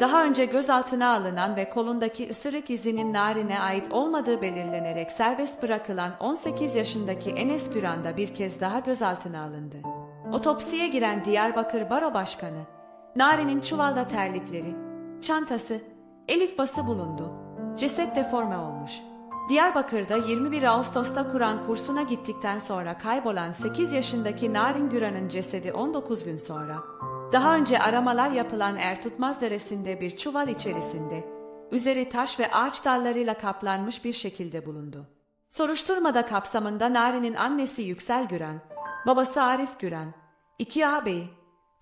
Daha önce gözaltına alınan ve kolundaki ısırık izinin Narin'e ait olmadığı belirlenerek serbest bırakılan 18 yaşındaki Enes Güran da bir kez daha gözaltına alındı. Otopsiye giren Diyarbakır Baro Başkanı, Narin'in çuvalda terlikleri, çantası, elif bası bulundu. Ceset deforme olmuş. Diyarbakır'da 21 Ağustos'ta Kur'an kursuna gittikten sonra kaybolan 8 yaşındaki Narin Güran'ın cesedi 19 gün sonra, daha önce aramalar yapılan Ertutmaz Deresi'nde bir çuval içerisinde, üzeri taş ve ağaç dallarıyla kaplanmış bir şekilde bulundu. Soruşturmada kapsamında Narin'in annesi Yüksel Güran, babası Arif Güran, iki ağabeyi,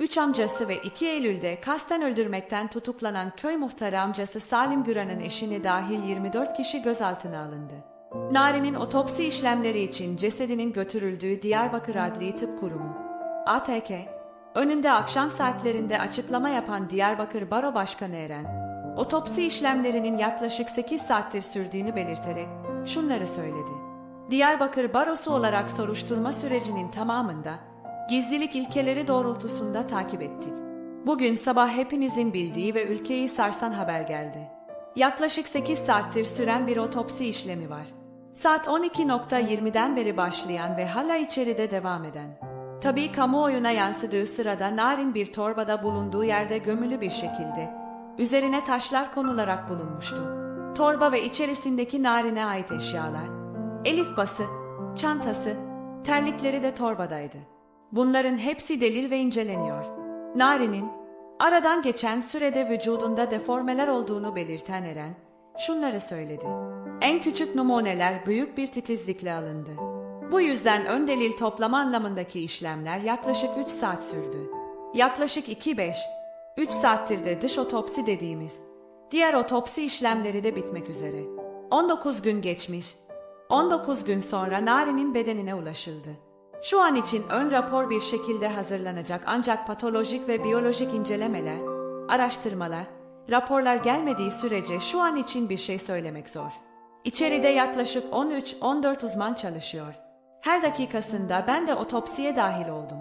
üç amcası ve 2 Eylül'de kasten öldürmekten tutuklanan köy muhtarı amcası Salim Güran'ın eşini dahil 24 kişi gözaltına alındı. Narin'in otopsi işlemleri için cesedinin götürüldüğü Diyarbakır Adli Tıp Kurumu, ATK, önünde akşam saatlerinde açıklama yapan Diyarbakır Baro Başkanı Eren, otopsi işlemlerinin yaklaşık 8 saattir sürdüğünü belirterek şunları söyledi. Diyarbakır Barosu olarak soruşturma sürecinin tamamında gizlilik ilkeleri doğrultusunda takip ettik. Bugün sabah hepinizin bildiği ve ülkeyi sarsan haber geldi. Yaklaşık 8 saattir süren bir otopsi işlemi var. Saat 12.20'den beri başlayan ve hala içeride devam eden. Tabii kamuoyuna yansıdığı sırada narin bir torbada bulunduğu yerde gömülü bir şekilde üzerine taşlar konularak bulunmuştu. Torba ve içerisindeki narine ait eşyalar, elif bası, çantası, terlikleri de torbadaydı. Bunların hepsi delil ve inceleniyor. Nari'nin aradan geçen sürede vücudunda deformeler olduğunu belirten Eren şunları söyledi. En küçük numuneler büyük bir titizlikle alındı. Bu yüzden ön delil toplama anlamındaki işlemler yaklaşık 3 saat sürdü. Yaklaşık 2-5, 3 saattir de dış otopsi dediğimiz diğer otopsi işlemleri de bitmek üzere. 19 gün geçmiş, 19 gün sonra Nari'nin bedenine ulaşıldı. Şu an için ön rapor bir şekilde hazırlanacak ancak patolojik ve biyolojik incelemeler, araştırmalar, raporlar gelmediği sürece şu an için bir şey söylemek zor. İçeride yaklaşık 13-14 uzman çalışıyor. Her dakikasında ben de otopsiye dahil oldum.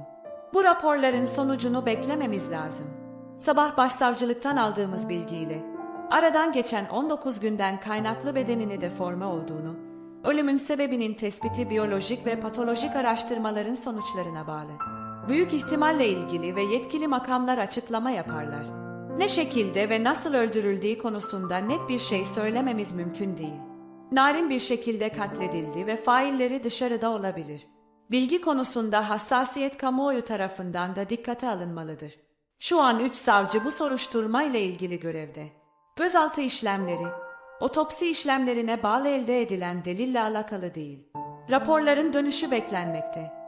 Bu raporların sonucunu beklememiz lazım. Sabah başsavcılıktan aldığımız bilgiyle aradan geçen 19 günden kaynaklı bedenini deforme olduğunu, ölümün sebebinin tespiti biyolojik ve patolojik araştırmaların sonuçlarına bağlı. Büyük ihtimalle ilgili ve yetkili makamlar açıklama yaparlar. Ne şekilde ve nasıl öldürüldüğü konusunda net bir şey söylememiz mümkün değil. Narin bir şekilde katledildi ve failleri dışarıda olabilir. Bilgi konusunda hassasiyet kamuoyu tarafından da dikkate alınmalıdır. Şu an üç savcı bu soruşturma ile ilgili görevde. Gözaltı işlemleri, otopsi işlemlerine bağlı elde edilen delille alakalı değil. Raporların dönüşü beklenmekte.